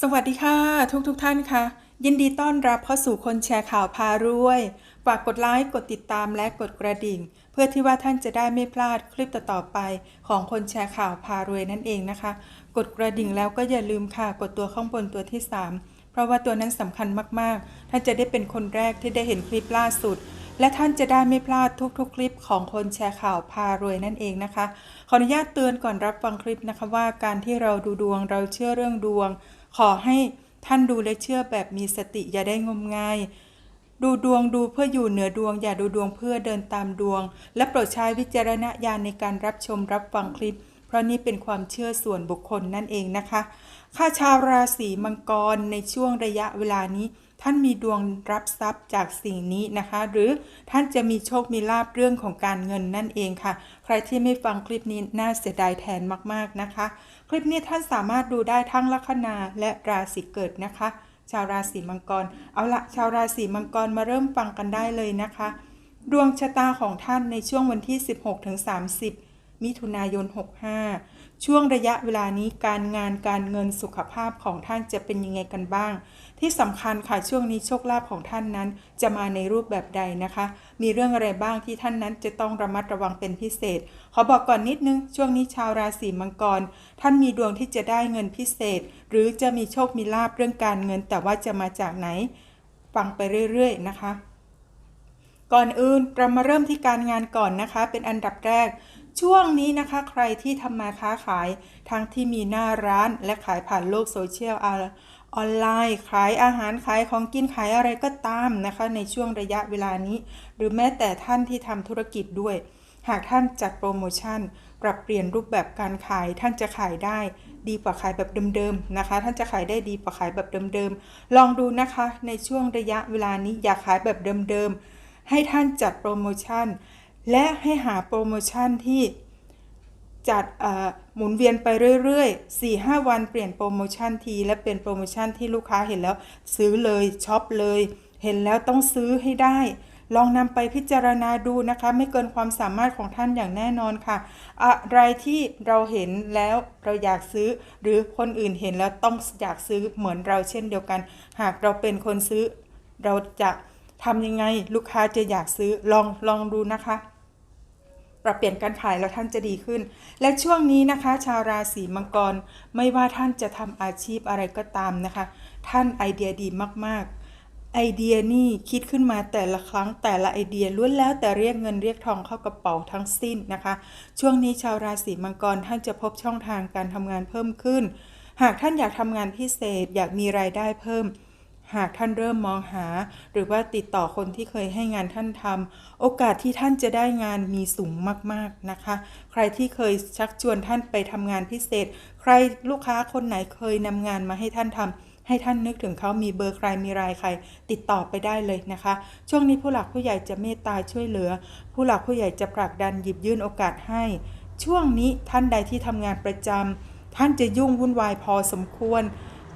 สวัสดีค่ะ ทุกทุกท่านค่ะ ยินดีต้อนรับเข้าสู่คนแชร์ข่าวพารวย ฝากกดไลค์กดติดตามและกดกระดิ่ง เพื่อที่ว่าท่านจะได้ไม่พลาดคลิปต่อๆไป ของคนแชร์ข่าวพารวยนั่นเองนะคะ กดกระดิ่งแล้วก็อย่าลืมค่ะ กดตัวข้างบนตัวที่ 3 เพราะว่าตัวนั้นสำคัญมากๆ ท่านจะได้เป็นคนแรกที่ได้เห็นคลิปล่าสุด และท่านจะได้ไม่พลาดทุกๆ คลิปของคนแชร์ข่าวพารวยนั่นเองนะคะ ขออนุญาตเตือนก่อนรับฟังคลิปนะคะว่าการที่เราดูดวงเราเชื่อเรื่องดวง ขอให้ท่านดูและเชื่อแบบมีสติอย่าได้งมงายดูดวงดูเพื่ออยู่เหนือดวง อย่าดูดวงเพื่อเดินตามดวง และโปรดใช้วิจารณญาณในการรับชมรับฟังคลิป เพราะนี่เป็นความเชื่อส่วนบุคคลนั่นเองนะคะข้าชาวราศีมังกรในช่วงระยะเวลานี้ ท่านมีดวงรับทรัพย์จากสิ่งนี้นะคะ หรือท่านจะมีโชคมีลาบเรื่องของการเงินนั่นเองค่ะ ใครที่ไม่ฟังคลิปนี้น่าเสียดายแทนมากๆนะคะ คลิปนี้ท่านสามารถดูได้ทั้งลัคนาและราศีเกิดนะคะ ชาวราศีมังกร เอาละชาวราศีมังกรมาเริ่มฟังกันได้เลยนะคะ ดวงชะตาของท่านในช่วงวันที่ 16-30 มิถุนายน 65 ช่วงระยะเวลานี้การงานการเงินสุขภาพของท่านจะเป็นยังไงกันบ้าง ที่สำคัญค่ะช่วงนี้โชคลาภของท่านนั้น จะมาในรูปแบบใดนะคะ มีเรื่องอะไรบ้างที่ท่านนั้นจะต้องระมัดระวังเป็นพิเศษ ขอบอกก่อนนิดนึง ช่วงนี้ชาวราศีมังกร ท่านมีดวงที่จะได้เงินพิเศษ หรือจะมีโชคมีลาภเรื่องการเงิน แต่ว่าจะมาจากไหนฟังไปเรื่อยๆนะคะ ก่อนอื่นเรามาเริ่มที่การงานก่อนนะคะ เป็นอันดับแรก ช่วงนี้นะคะใครที่ทำมาค้าขายทั้งที่มีหน้าร้านและขายผ่านโลกโซเชียลออนไลน์ ขายอาหารขายของกินขายอะไรก็ตามนะคะ ในช่วงระยะเวลานี้ หรือแม้แต่ท่านที่ทำธุรกิจด้วย หากท่านจัดโปรโมชั่น ปรับเปลี่ยนรูปแบบการขายท่านจะขายได้ ดีกว่าขายแบบเดิมๆนะคะ ท่านจะขายได้ดีกว่าขายแบบเดิมๆลองดูนะคะ ในช่วงระยะเวลานี้อย่าขายแบบเดิมๆให้ท่านจัดโปรโมชั่น และให้หาโปรโมชั่นที่จัดหมุนเวียนไปเรื่อยๆ 4-5 วันเปลี่ยนโปรโมชั่นทีและเป็นโปรโมชั่นที่ลูกค้าเห็นแล้วซื้อเลยช็อปเลย เห็นแล้วต้องซื้อให้ได้ ลองนำไปพิจารณาดูนะคะ ไม่เกินความสามารถของท่านอย่างแน่นอนค่ะ อะไรที่เราเห็นแล้วเราอยากซื้อ หรือคนอื่นเห็นแล้วต้องอยากซื้อเหมือนเราเช่นเดียวกัน หากเราเป็นคนซื้อ เราจะทำยังไงลูกค้าจะอยากซื้อลองลองดูนะคะ ปรับเปลี่ยนการขายแล้วท่านจะดีขึ้น และช่วงนี้นะคะ ชาวราศีมังกรไม่ว่าท่านจะทำอาชีพอะไรก็ตามนะคะ ท่านไอเดียดีมากๆ ไอเดียนี่คิดขึ้นมาแต่ละครั้งแต่ละไอเดียล้วนแล้วแต่เรียกเงินเรียกทองเข้ากระเป๋าทั้งสิ้นนะคะ ช่วงนี้ชาวราศีมังกรท่านจะพบช่องทางการทำงานเพิ่มขึ้น หากท่านอยากทำงานพิเศษอยากมีรายได้เพิ่ม หากท่านเริ่มมองหา หรือว่าติดต่อคนที่เคยให้งานท่านทำโอกาสที่ท่านจะได้งานมีสูงมากๆนะคะ ใครที่เคยชักชวนท่านไปทำงานพิเศษ ใครลูกค้าคนไหนเคยนำงานมาให้ท่านทำให้ท่านนึกถึงเขามีเบอร์ใครมีรายใคร ติดต่อไปได้เลยนะคะ ช่วงนี้ผู้หลักผู้ใหญ่จะเมตตาช่วยเหลือ ผู้หลักผู้ใหญ่จะผลักดันหยิบยื่นโอกาสให้ ช่วงนี้ท่านใดที่ทำงานประจำท่านจะยุ่งวุ่นวายพอสมควร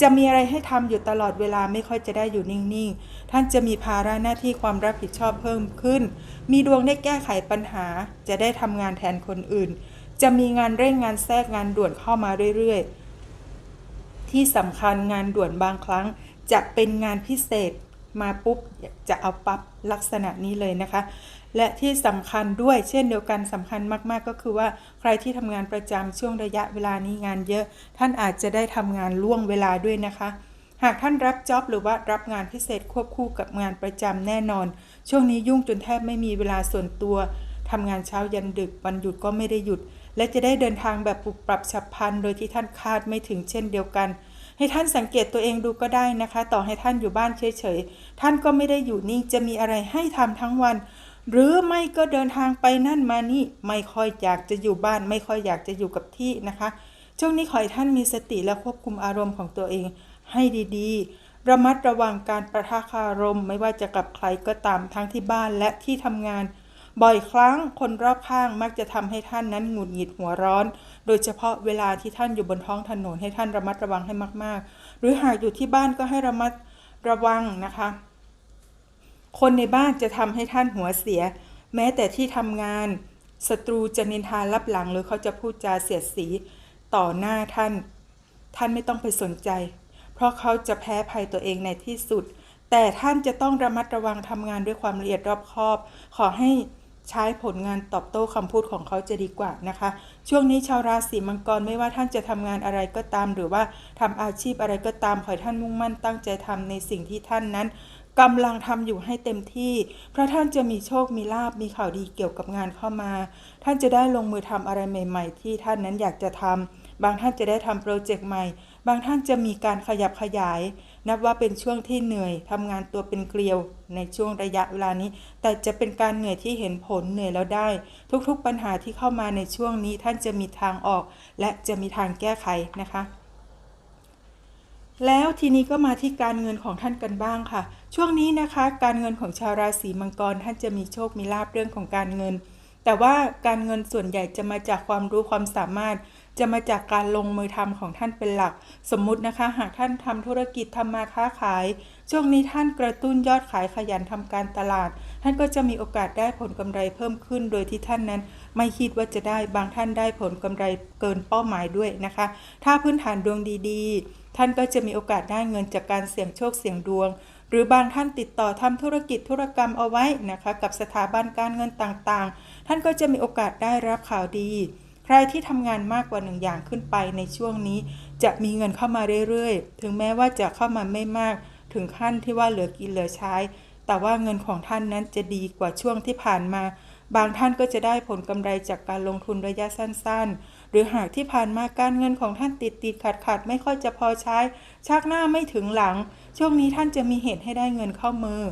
จะมีอะไรให้ทำอยู่ตลอดเวลาไม่ค่อยจะได้อยู่นิ่งๆ ท่านจะมีภาระหน้าที่ความรับผิดชอบเพิ่มขึ้น มีดวงได้แก้ไขปัญหา จะได้ทำงานแทนคนอื่น จะมีงานเร่งงานแทรกงานด่วนเข้ามาเรื่อยๆ ที่สำคัญงานด่วนบางครั้งจะเป็นงานพิเศษ มาปุ๊บจะเอาปั๊บลักษณะนี้เลยนะคะ และที่สำคัญด้วยเช่นเดียวกันสำคัญมากๆ ก็คือว่าใครที่ทำงานประจำช่วงระยะเวลานี้งานเยอะ ท่านอาจจะได้ทำงานล่วงเวลาด้วยนะคะ หากท่านรับจ็อบหรือว่ารับงานพิเศษควบคู่กับงานประจำแน่นอน ช่วงนี้ยุ่งจนแทบไม่มีเวลาส่วนตัวทำงานเช้ายันดึกวันหยุดก็ไม่ได้หยุด และจะได้เดินทางแบบปรับปรับฉับพลันโดยที่ท่านคาดไม่ถึงเช่นเดียวกัน ให้ท่านสังเกตตัวเองดูก็ได้นะคะ ต่อให้ท่านอยู่บ้านเฉยๆ ท่านก็ไม่ได้อยู่นิ่งจะมีอะไรให้ทำทั้งวัน หรือไม่ก็เดินทางไปนั่นมานี่ไม่ค่อยอยากจะอยู่บ้าน ไม่ค่อยอยากจะอยู่กับที่นะคะช่วงนี้ขอให้ท่านมีสติและควบคุมอารมณ์ของตัวเองให้ดีๆ ระมัดระวังการประทะคารม ไม่ว่าจะกับใครก็ตามทั้งที่บ้านและที่ทำงาน บ่อยครั้งคนรอบข้างมักจะทำให้ท่านนั้นหงุดหงิดหัวร้อน โดยเฉพาะเวลาที่ท่านอยู่บนท้องถนนให้ท่านระมัดระวังให้มาก ๆ หรือหากอยู่ที่บ้านก็ให้ระมัดระวังนะคะ คนในบ้านจะทำให้ท่านหัวเสีย แม้แต่ที่ทำงานศัตรูจะนินทารับหลังหรือเขาจะพูดจาเสียดสีต่อหน้าท่าน ท่านไม่ต้องไปสนใจ เพราะเขาจะแพ้ภัยตัวเองในที่สุดแต่ท่านจะต้องระมัดระวังทำงานด้วยความละเอียดรอบคอบ ขอให้ ใช้ผลงานตอบโต้คำพูดของเขาจะดีกว่านะคะ ช่วงนี้ชาวราศีมังกรไม่ว่าท่านจะทำงานอะไรก็ตาม หรือว่าทำอาชีพอะไรก็ตามขอให้ท่านมุ่งมั่นตั้งใจทำในสิ่งที่ท่านนั้น กำลังทำอยู่ให้เต็มที่ เพราะท่านจะมีโชคมีลาบมีข่าวดีเกี่ยวกับงานเข้ามา ท่านจะได้ลงมือทำอะไรใหม่ ๆ ที่ท่านนั้นอยากจะทำบางท่านจะได้ทำโปรเจกต์ใหม่ บางท่านจะมีการขยับขยาย นับว่าเป็นช่วงที่เหนื่อยทำงานตัวเป็นเกลียว ในช่วงระยะเวลานี้ แต่จะเป็นการเหนื่อยที่เห็นผลเหนื่อยแล้วได้ ทุกๆปัญหาที่เข้ามาในช่วงนี้ท่านจะมีทางออก และจะมีทางแก้ไขนะคะ แล้วทีนี้ก็มาที่การเงินของท่านกันบ้างค่ะ ช่วงนี้นะคะ การเงินของชาวราศีมังกรท่านจะมีโชคมีลาบเรื่องของการเงิน แต่ว่าการเงินส่วนใหญ่จะมาจากความรู้ความสามารถ จะมาจากการลงมือทำของท่านเป็นหลัก สมมุตินะคะ หากท่านทำธุรกิจทำมาค้าขาย ช่วงนี้ท่านกระตุ้นยอดขายขยันทำการตลาด ท่านก็จะมีโอกาสได้ผลกำไรเพิ่มขึ้น โดยที่ท่านนั้นไม่คิดว่าจะได้บางท่านได้ผลกำไรเกินเป้าหมายด้วยนะคะ ถ้าพื้นฐานดวงดีๆ ท่านก็จะมีโอกาสได้เงินจากการเสี่ยงโชคเสี่ยงดวง หรือบางท่านติดต่อทำธุรกิจธุรกรรมเอาไว้นะคะ กับสถาบันการเงินต่างๆ ท่านก็จะมีโอกาสได้รับข่าวดีใครที่ทำงานมากกว่าหนึ่งอย่างขึ้นไปในช่วงนี้ จะมีเงินเข้ามาเรื่อยๆ ถึงแม้ว่าจะเข้ามาไม่มาก ถึงขั้นที่ว่าเหลือกินเหลือใช้ แต่ว่าเงินของท่านนั้นจะดีกว่าช่วงที่ผ่านมา บางท่านก็จะได้ผลกำไรจากการลงทุนระยะสั้น ๆ หรือหากที่ผ่านมาการเงินของท่านติดติดขัดขัดไม่ค่อยจะพอใช้ ชักหน้าไม่ถึงหลัง ช่วงนี้ท่านจะมีเหตุให้ได้เงินเข้ามือ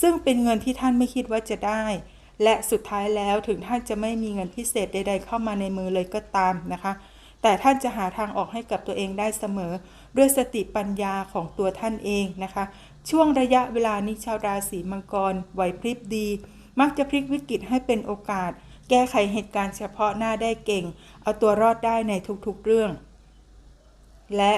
ซึ่งเป็นเงินที่ท่านไม่คิดว่าจะได้และสุดท้ายแล้วถึงท่านจะไม่มีเงินพิเศษใด ๆ เข้ามาในมือเลยก็ตามนะคะ แต่ท่านจะหาทางออกให้กับตัวเองได้เสมอ ด้วยสติปัญญาของตัวท่านเองนะคะ ช่วงระยะเวลานี้ชาวราศีมังกรไหวพริบดี มักจะพลิกวิกฤตให้เป็นโอกาส แก้ไขเหตุการณ์เฉพาะหน้าได้เก่ง เอาตัวรอดได้ในทุกๆเรื่อง และ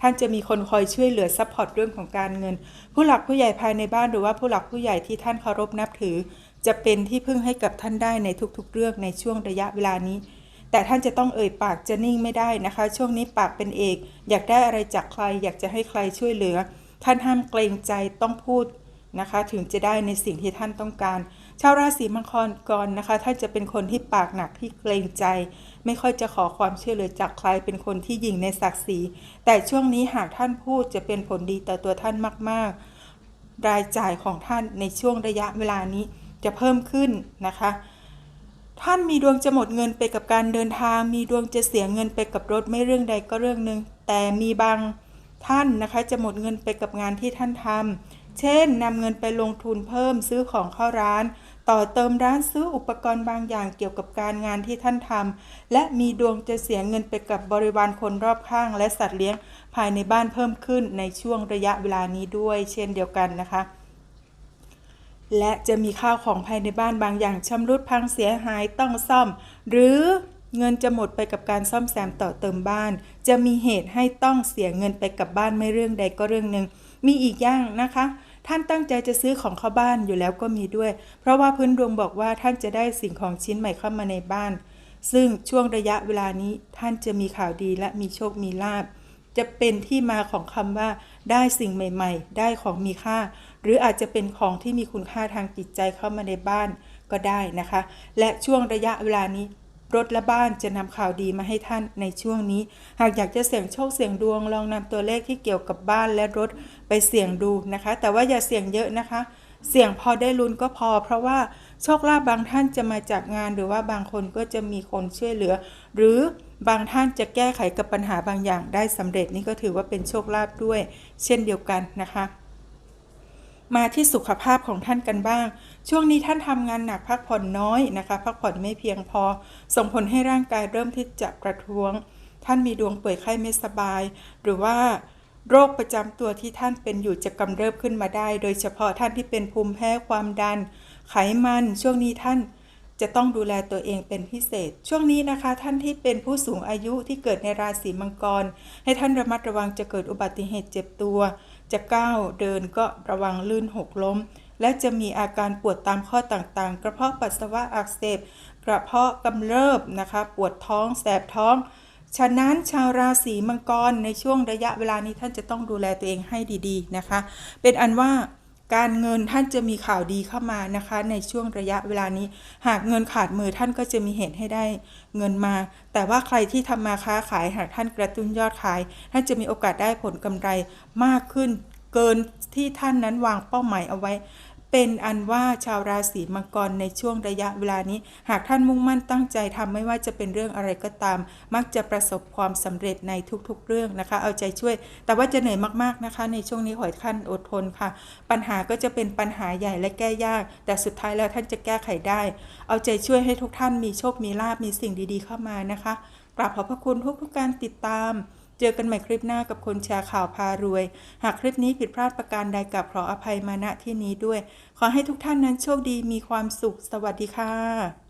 ท่านจะมีคนคอยช่วยเหลือซัพพอร์ตเรื่องของการเงิน ผู้หลักผู้ใหญ่ภายในบ้านหรือว่าผู้หลักผู้ใหญ่ที่ท่านเคารพนับถือ จะเป็นที่พึ่งให้กับท่านได้ในทุกๆเรื่องในช่วงระยะเวลานี้ แต่ท่านจะต้องเอ่ยปากจะนิ่งไม่ได้นะคะ ช่วงนี้ปากเป็นเอก อยากได้อะไรจากใคร อยากจะให้ใครช่วยเหลือ ท่านห้ามเกรงใจต้องพูดนะคะ ถึงจะได้ในสิ่งที่ท่านต้องการ ชาวราศีมังกรนะคะ ท่านจะเป็นคนที่ปากหนักที่เกรงใจ ไม่ค่อยจะขอความช่วยเหลือจากใครเป็นคนที่ยิงในศักดิ์ศรีแต่ช่วงนี้หากท่านพูดจะเป็นผลดีต่อตัวท่านมาก ๆ รายจ่ายของท่านในช่วงระยะเวลานี้จะเพิ่มขึ้นนะคะ ท่านมีดวงจะหมดเงินไปกับการเดินทาง มีดวงจะเสียเงินไปกับรถไม่เรื่องใดก็เรื่องหนึ่งแต่มีบางท่านนะคะจะหมดเงินไปกับงานที่ท่านทำเช่นนำเงินไปลงทุนเพิ่มซื้อของเข้าร้าน ต่อเติมร้านซื้ออุปกรณ์บางอย่างเกี่ยวกับการงานที่ท่านทำและมีดวงจะเสียเงินไปกับบริวารคนรอบข้าง และสัตว์เลี้ยงภายในบ้านเพิ่มขึ้นในช่วงระยะเวลานี้ด้วย เช่นเดียวกันนะคะ และจะมีข้าวของภายในบ้านบางอย่างชำรุดพังเสียหายต้องซ่อม หรือเงินจะหมดไปกับการซ่อมแซมต่อเติมบ้าน จะมีเหตุให้ต้องเสียเงินไปกับบ้านไม่เรื่องใดก็เรื่องหนึ่งมีอีกอย่างนะคะ ท่านตั้งใจจะซื้อของเข้าบ้านอยู่แล้วก็มีด้วย เพราะว่าพื้นดวงบอกว่าท่านจะได้สิ่งของชิ้นใหม่เข้ามาในบ้าน ซึ่งช่วงระยะเวลานี้ท่านจะมีข่าวดีและมีโชคมีลาบจะเป็นที่มาของคำว่า ได้สิ่งใหม่ ๆ ได้ของมีค่า หรืออาจจะเป็นของที่มีคุณค่าทางจิตใจเข้ามาในบ้านก็ได้นะคะ และช่วงระยะเวลานี้รถและบ้านจะนำข่าวดีมาให้ท่านในช่วงนี้ หากอยากจะเสี่ยงโชคเสี่ยงดวงลองนำตัวเลขที่เกี่ยวกับบ้านและรถไปเสี่ยงดูนะคะ แต่ว่าอย่าเสี่ยงเยอะนะคะ เสี่ยงพอได้ลุ้นก็พอ เพราะว่าโชคลาภบางท่านจะมาจากงาน หรือว่าบางคนก็จะมีคนช่วยเหลือ หรือบางท่านจะแก้ไขกับปัญหาบางอย่างได้สำเร็จนี่ก็ถือว่าเป็นโชคลาภด้วย เช่นเดียวกันนะคะ มาที่สุขภาพของท่านกันบ้าง ช่วงนี้ท่านทำงานหนักพักผ่อนน้อยนะคะ พักผ่อนไม่เพียงพอ ส่งผลให้ร่างกายเริ่มที่จะกระท้วง ท่านมีดวงป่วยไข้ไม่สบาย หรือว่าโรคประจำตัวที่ท่านเป็นอยู่จะกำเริบขึ้นมาได้ โดยเฉพาะท่านที่เป็นภูมิแพ้ความดัน ไขมัน ช่วงนี้ท่านจะต้องดูแลตัวเองเป็นพิเศษ ช่วงนี้นะคะ ท่านที่เป็นผู้สูงอายุที่เกิดในราศีมังกร ให้ท่านระมัดระวังจะเกิดอุบัติเหตุเจ็บตัว จะก้าวเดินก็ระวังลื่นหกล้ม และจะมีอาการปวดตามข้อต่างๆ กระเพาะปัสสาวะอักเสบ กระเพาะกำเริบนะคะ ปวดท้องแสบท้อง ฉะนั้นชาวราศีมังกรในช่วงระยะเวลานี้ท่านจะต้องดูแลตัวเองให้ดีๆนะคะ เป็นอันว่า การเงินท่านจะมีข่าวดีเข้ามานะคะ ในช่วงระยะเวลานี้ หากเงินขาดมือท่านก็จะมีเหตุให้ได้เงินมา แต่ว่าใครที่ทำมาค้าขายหากท่านกระตุ้นยอดขาย ท่านจะมีโอกาสได้ผลกำไรมากขึ้น เกินที่ท่านนั้นวางเป้าหมายเอาไว้ เป็นอันว่าชาวราศีมังกรในช่วงระยะเวลานี้ หากท่านมุ่งมั่นตั้งใจทำไม่ว่าจะเป็นเรื่องอะไรก็ตาม มักจะประสบความสำเร็จในทุกๆ เรื่องนะคะ เอาใจช่วย แต่ว่าจะเหนื่อยมากๆนะคะ ในช่วงนี้ขอให้ท่านอดทนค่ะ ปัญหาก็จะเป็นปัญหาใหญ่และแก้ยาก แต่สุดท้ายแล้วท่านจะแก้ไขได้ เอาใจช่วยให้ทุกท่านมีโชคมีลาบมีสิ่งดีๆ เข้ามานะคะกราบขอบพระคุณทุกๆการติดตาม เจอกันใหม่คลิปหน้ากับคนแชร์ข่าวพารวย หากคลิปนี้ผิดพลาดประการใดกับขออภัยมาณที่นี้ด้วย ขอให้ทุกท่านนั้นโชคดีมีความสุข สวัสดีค่ะ